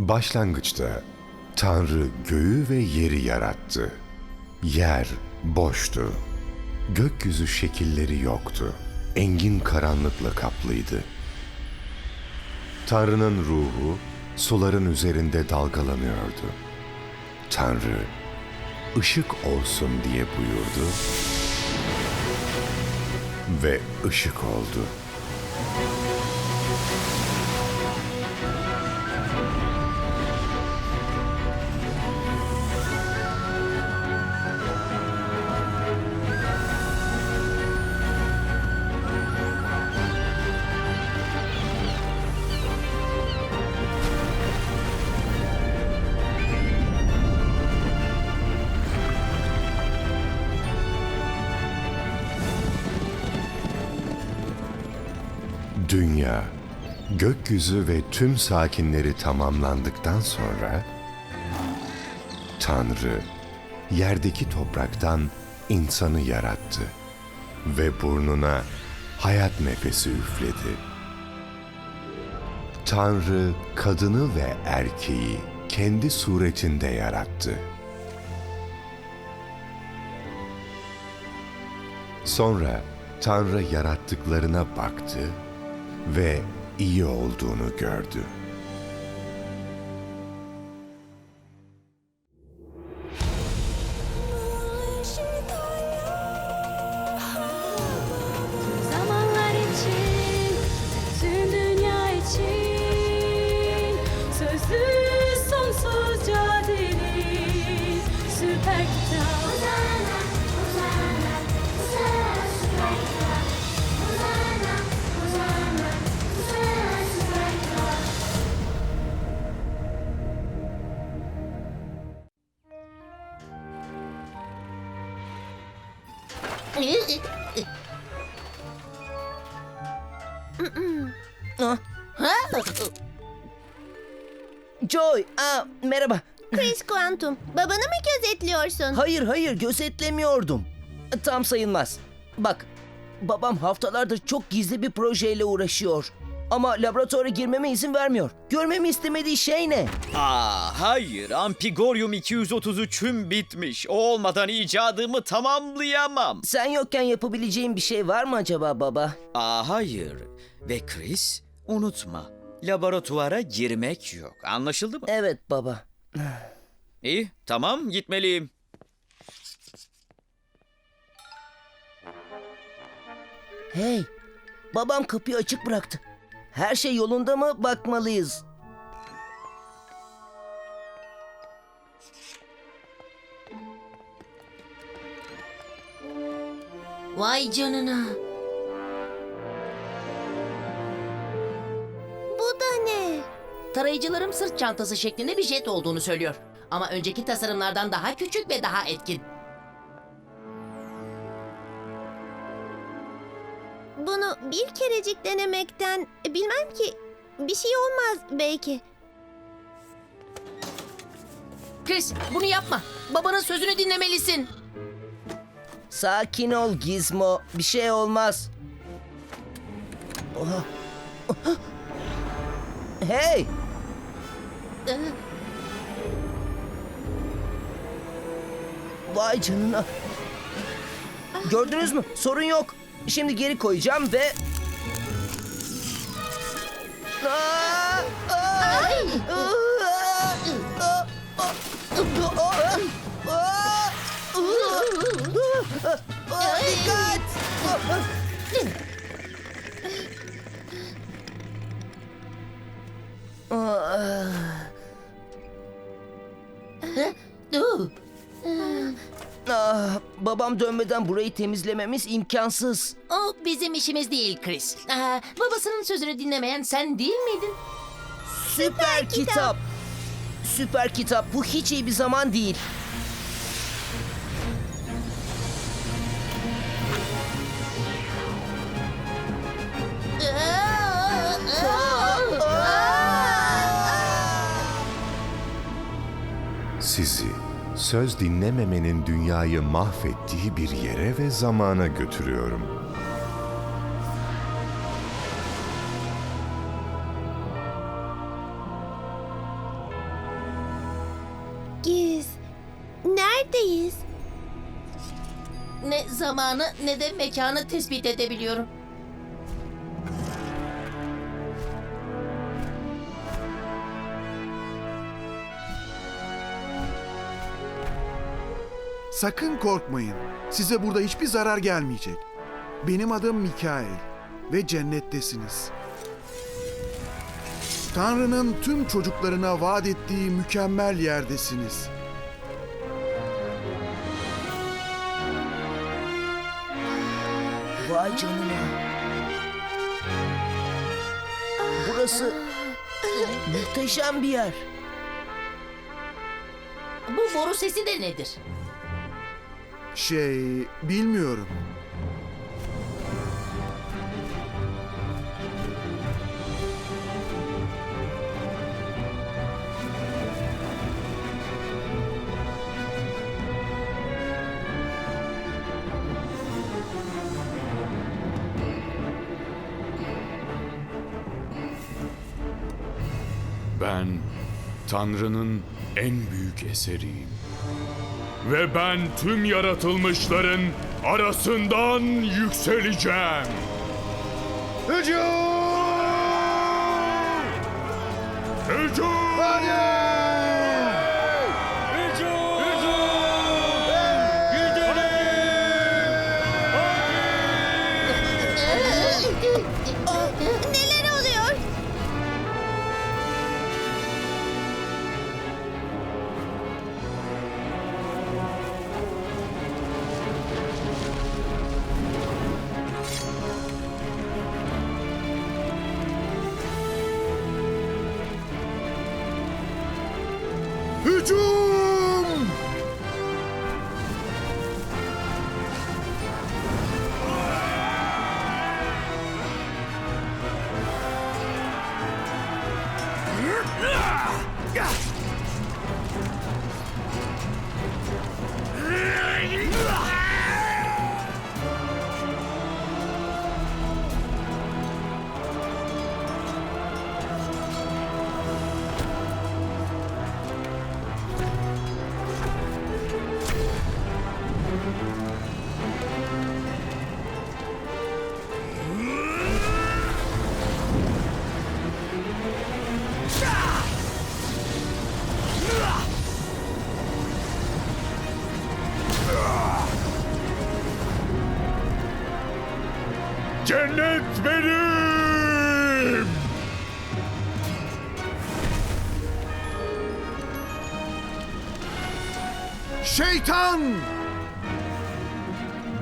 Başlangıçta Tanrı göğü ve yeri yarattı. Yer boştu. Gökyüzü şekilleri yoktu. Engin karanlıkla kaplıydı. Tanrı'nın ruhu suların üzerinde dalgalanıyordu. Tanrı ışık olsun diye buyurdu ve ışık oldu. Dünya, gökyüzü ve tüm sakinleri tamamlandıktan sonra Tanrı yerdeki topraktan insanı yarattı ve burnuna hayat nefesi üfledi. Tanrı kadını ve erkeği kendi suretinde yarattı. Sonra Tanrı yarattıklarına baktı ve iyi olduğunu gördü. Gözetliyorsun? Hayır hayır gözetlemiyordum. Tam sayılmaz. Bak, babam haftalardır çok gizli bir projeyle uğraşıyor. Ama laboratuvara girmeme izin vermiyor. Görmemi istemediği şey ne? Aa hayır, Ampigorium 233'üm bitmiş. O olmadan icadımı tamamlayamam. Sen yokken yapabileceğim bir şey var mı acaba baba? Aa hayır. Ve Chris, unutma. Laboratuvara girmek yok. Anlaşıldı mı? Evet baba. İyi, tamam gitmeliyim. Hey, babam kapıyı açık bıraktı. Her şey yolunda mı bakmalıyız. Vay canına. Bu da ne? Tarayıcılarım sırt çantası şeklinde bir jet olduğunu söylüyor. Ama önceki tasarımlardan daha küçük ve daha etkin. Bunu bir kerecik denemekten bilmem ki bir şey olmaz belki. Chris bunu yapma. Babanın sözünü dinlemelisin. Sakin ol Gizmo. Bir şey olmaz. Oha. Hey! Vay canına. Gördünüz mü? Sorun yok. Şimdi geri koyacağım ve... Aa! Aa! Dikkat! Dur. Babam dönmeden burayı temizlememiz imkansız. O bizim işimiz değil Chris. Aa, babasının sözünü dinlemeyen sen değil miydin? Süper kitap. Süper kitap. Bu hiç iyi bir zaman değil. söz dinlememenin dünyayı mahvettiği bir yere ve zamana götürüyorum. Giz, neredeyiz? Ne zamanı ne de mekanı tespit edebiliyorum. Sakın korkmayın. Size burada hiçbir zarar gelmeyecek. Benim adım Mikail ve cennettesiniz. Tanrı'nın tüm çocuklarına vaat ettiği mükemmel yerdesiniz. Vay canına. Burası muhteşem bir yer. Bu boru sesi de nedir? Şey, bilmiyorum. Ben Tanrı'nın en büyük eseriyim. Ve ben tüm yaratılmışların arasından yükseleceğim. Hücum! Hücum! Hücum! Neler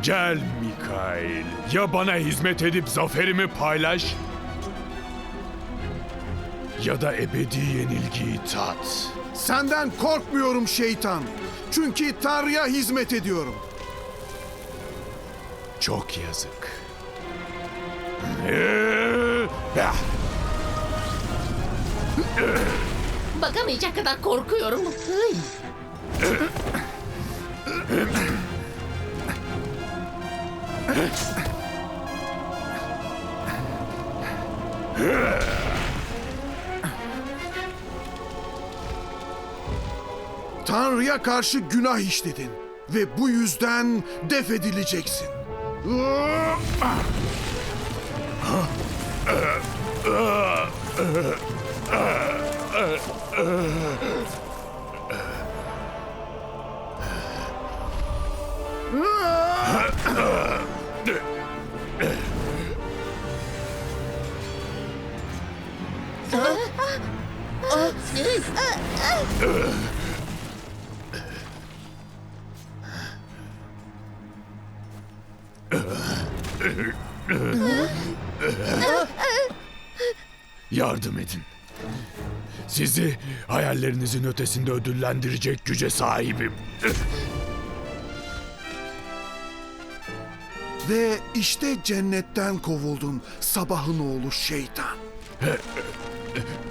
Gel Mikail. Ya bana hizmet edip zaferimi paylaş ya da ebedi yenilgiyi tat. Senden korkmuyorum şeytan. Çünkü Tanrı'ya hizmet ediyorum. Çok yazık. Bakamayacak kadar korkuyorum. Tanrı'ya karşı günah işledin ve bu yüzden def edileceksin. Yardım edin. Sizi hayallerinizin ötesinde ödüllendirecek güce sahibim. Ve işte cennetten kovuldun sabahın oğlu şeytan.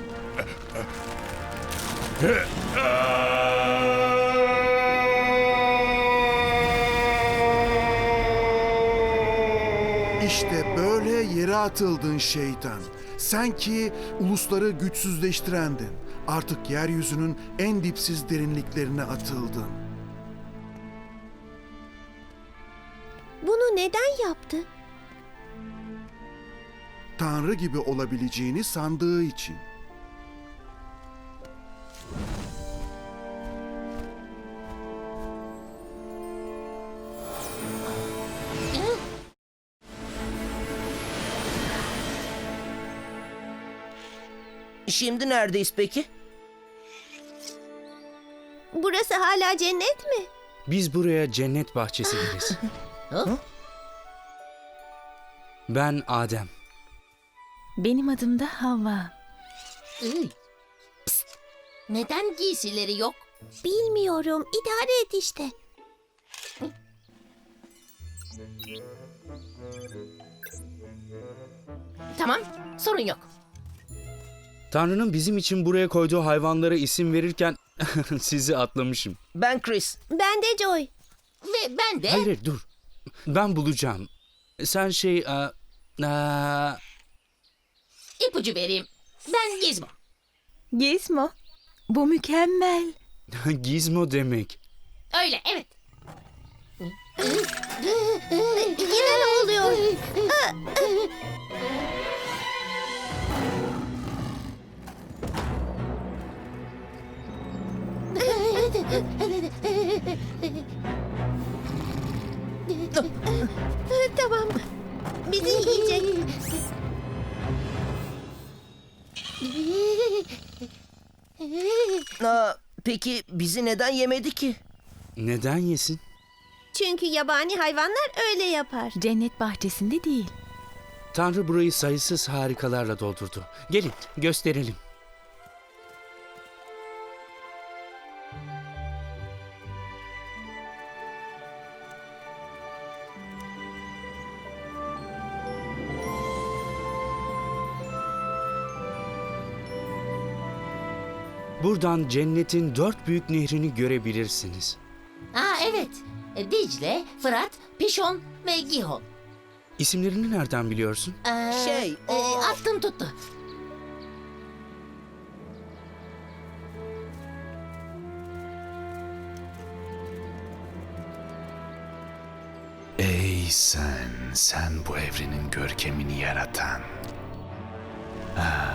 İşte böyle yere atıldın şeytan. Sen ki ulusları güçsüzleştirendin. Artık yeryüzünün en dipsiz derinliklerine atıldın. Bunu neden yaptı? Tanrı gibi olabileceğini sandığı için. Şimdi neredeyiz peki? Burası hala cennet mi? Biz buraya cennet bahçesi deriz. ben Adem. Benim adım da Havva. Neden giysileri yok? Bilmiyorum. İdare et işte. Tamam, sorun yok. Tanrı'nın bizim için buraya koyduğu hayvanlara isim verirken sizi atlamışım. Ben Chris. Ben de Joy. Ve ben de... Hayır, hayır dur. Ben bulacağım. Sen şey... aa, aa, ipucu vereyim. Ben Gizmo. Gizmo. Bu mükemmel. gizmo demek. Öyle, evet. Yine ne oluyor? tamam. Bizi yiyecek. Aa, peki bizi neden yemedi ki? Neden yesin? Çünkü yabani hayvanlar öyle yapar. Cennet bahçesinde değil. Tanrı burayı sayısız harikalarla doldurdu. Gelin gösterelim. Buradan cennetin dört büyük nehrini görebilirsiniz. Aa evet. E, Dicle, Fırat, Pişon ve Gihon. İsimlerini nereden biliyorsun? Ee, Şey, e, o- attım tuttu. Ey sen, sen bu evrenin görkemini yaratan. Ah,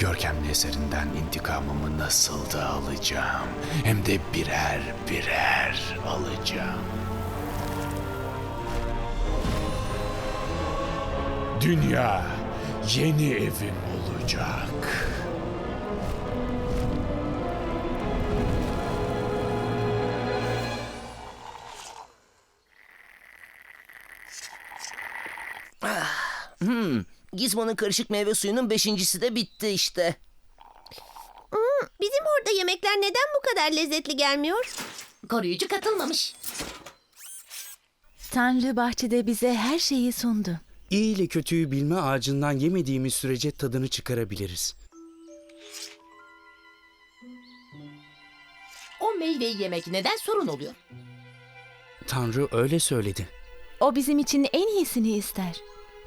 görkemli eserinden intikamımı nasıl da alacağım. Hem de birer birer alacağım. Dünya yeni evim olacak. Gizmo'nun karışık meyve suyunun beşincisi de bitti işte. Bizim orada yemekler neden bu kadar lezzetli gelmiyor? Koruyucu katılmamış. Tanrı bahçede bize her şeyi sundu. İyi ile kötüyü bilme ağacından yemediğimiz sürece tadını çıkarabiliriz. O meyveyi yemek neden sorun oluyor? Tanrı öyle söyledi. O bizim için en iyisini ister.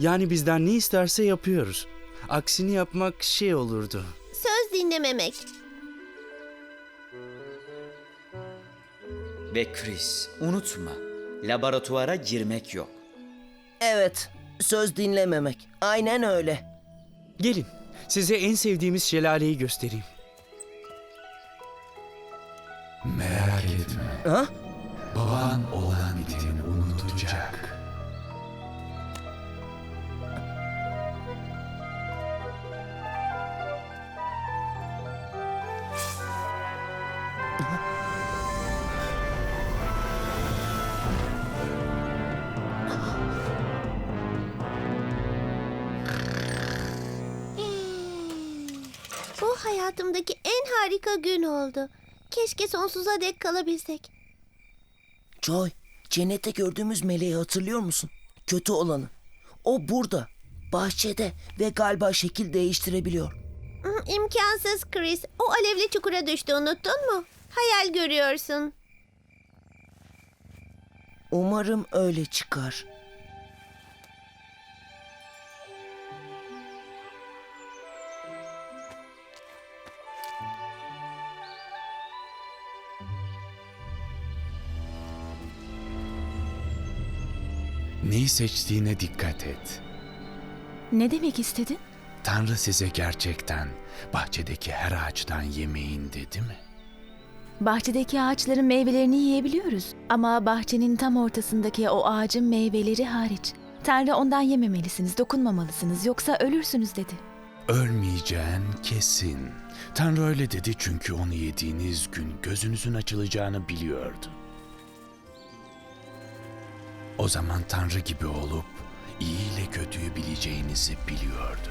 Yani bizden ne isterse yapıyoruz. Aksini yapmak şey olurdu. Söz dinlememek. Ve Chris, unutma. Laboratuvara girmek yok. Evet, söz dinlememek. Aynen öyle. Gelin, size en sevdiğimiz şelaleyi göstereyim. Merak etme. Ha? Baban olan biteni unutacak. Hayatımdaki en harika gün oldu. Keşke sonsuza dek kalabilsek. Joy, cennette gördüğümüz meleği hatırlıyor musun? Kötü olanı. O burada, bahçede ve galiba şekil değiştirebiliyor. Hı, İmkansız Chris. O alevli çukura düştü unuttun mu? Hayal görüyorsun. Umarım öyle çıkar. Neyi seçtiğine dikkat et. Ne demek istedin? Tanrı size gerçekten bahçedeki her ağaçtan yemeyin dedi mi? Bahçedeki ağaçların meyvelerini yiyebiliyoruz. Ama bahçenin tam ortasındaki o ağacın meyveleri hariç. Tanrı ondan yememelisiniz, dokunmamalısınız yoksa ölürsünüz dedi. Ölmeyeceğin kesin. Tanrı öyle dedi çünkü onu yediğiniz gün gözünüzün açılacağını biliyordu. O zaman Tanrı gibi olup iyi ile kötüyü bileceğinizi biliyordu.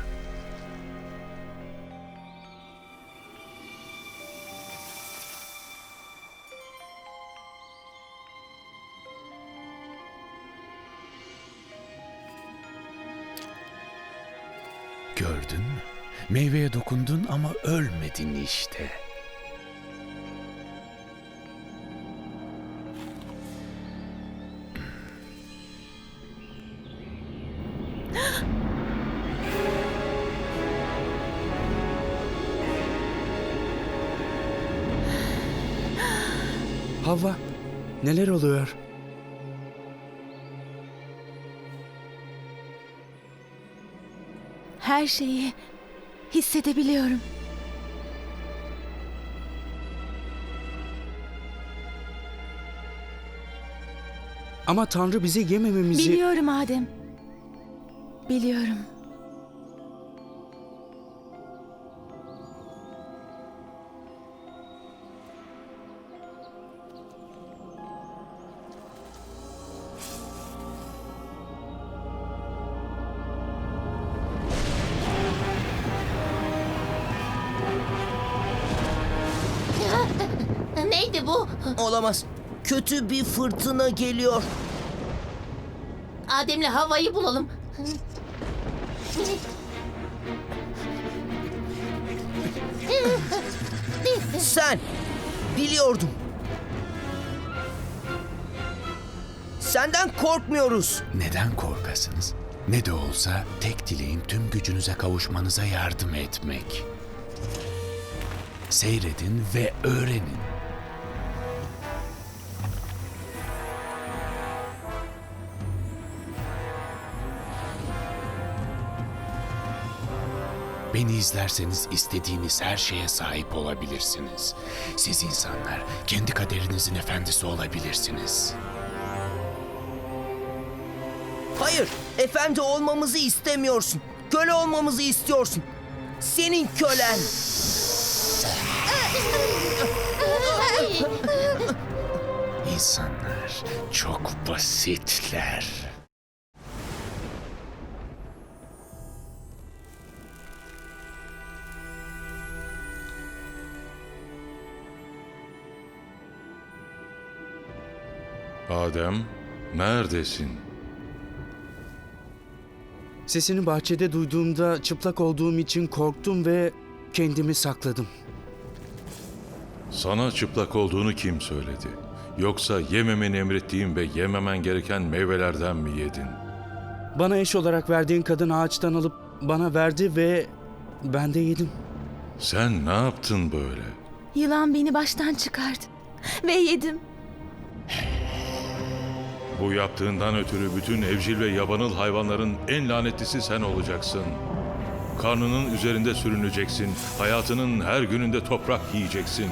Gördün mü? Meyveye dokundun ama ölmedin işte. Neler oluyor? Her şeyi hissedebiliyorum. Ama Tanrı bize yemememizi... Biliyorum Adem. Biliyorum. Olamaz. Kötü bir fırtına geliyor. Adem'le havayı bulalım. Sen. Biliyordum. Senden korkmuyoruz. Neden korkasınız? Ne de olsa tek dileğim tüm gücünüze kavuşmanıza yardım etmek. Seyredin ve öğrenin. İzlerseniz istediğiniz her şeye sahip olabilirsiniz. Siz insanlar kendi kaderinizin efendisi olabilirsiniz. Hayır. Efendi olmamızı istemiyorsun. Köle olmamızı istiyorsun. Senin kölen. İnsanlar çok basitler. Adem, neredesin? Sesini bahçede duyduğumda çıplak olduğum için korktum ve kendimi sakladım. Sana çıplak olduğunu kim söyledi? Yoksa yememeni emrettiğim ve yememen gereken meyvelerden mi yedin? Bana eş olarak verdiğin kadın ağaçtan alıp bana verdi ve ben de yedim. Sen ne yaptın böyle? Yılan beni baştan çıkardı. Ve yedim. Bu yaptığından ötürü bütün evcil ve yabanıl hayvanların en lanetlisi sen olacaksın. Karnının üzerinde sürüneceksin. Hayatının her gününde toprak yiyeceksin.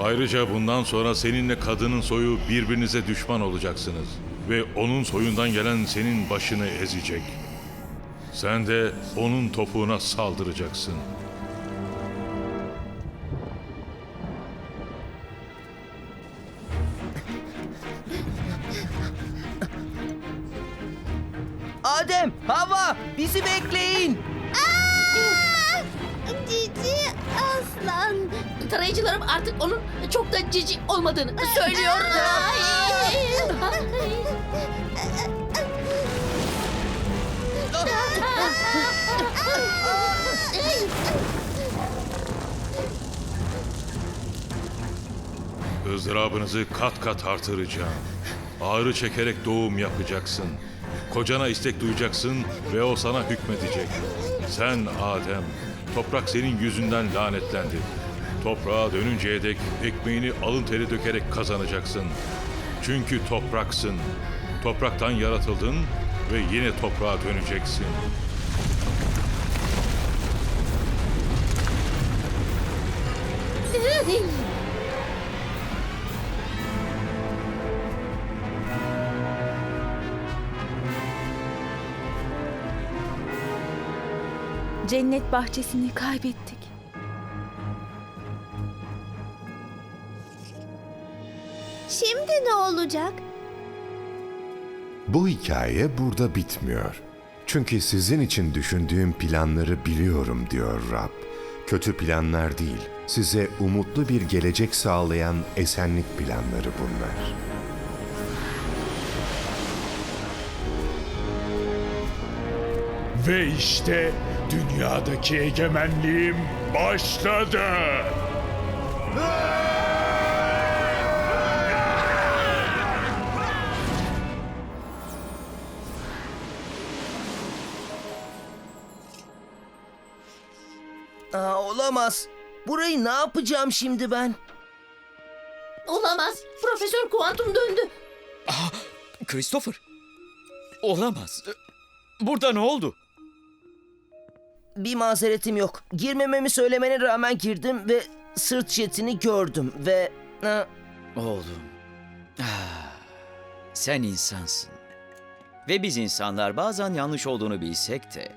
Ayrıca bundan sonra seninle kadının soyu birbirinize düşman olacaksınız. Ve onun soyundan gelen senin başını ezecek. Sen de onun topuğuna saldıracaksın. Artık onun çok da cici olmadığını söylüyor. ızdırabınızı kat kat artıracağım. Ağrı çekerek doğum yapacaksın. Kocana istek duyacaksın ve o sana hükmedecek. Sen Adem, toprak senin yüzünden lanetlendi. Toprağa dönünceye dek ekmeğini alın teri dökerek kazanacaksın. Çünkü topraksın. Topraktan yaratıldın ve yine toprağa döneceksin. Cennet bahçesini kaybettik. Şimdi ne olacak? Bu hikaye burada bitmiyor. Çünkü sizin için düşündüğüm planları biliyorum diyor Rab. Kötü planlar değil, size umutlu bir gelecek sağlayan esenlik planları bunlar. Ve işte dünyadaki egemenliğim başladı. Aa, olamaz. Burayı ne yapacağım şimdi ben? Olamaz. Profesör Kuantum döndü. Christopher. Olamaz. Burada ne oldu? Bir mazeretim yok. Girmememi söylemene rağmen girdim ve sırt jetini gördüm ve... Oğlum. Ah, sen insansın. Ve biz insanlar bazen yanlış olduğunu bilsek de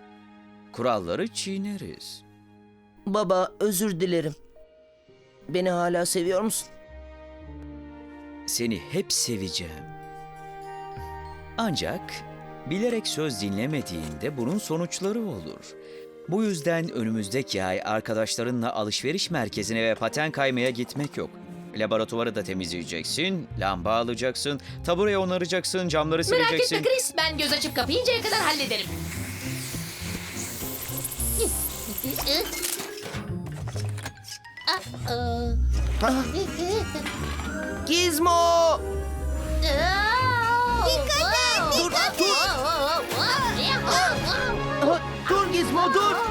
kuralları çiğneriz. Baba özür dilerim. Beni hala seviyor musun? Seni hep seveceğim. Ancak bilerek söz dinlemediğinde bunun sonuçları olur. Bu yüzden önümüzdeki ay arkadaşlarınla alışveriş merkezine ve paten kaymaya gitmek yok. Laboratuvarı da temizleyeceksin, lamba alacaksın, tabureye onaracaksın, camları Merak sileceksin. etme Chris. Ben göz açıp kapayıncaya kadar hallederim. Gizmo! Dikkat et, dikkat et. Dur Gizmo dur.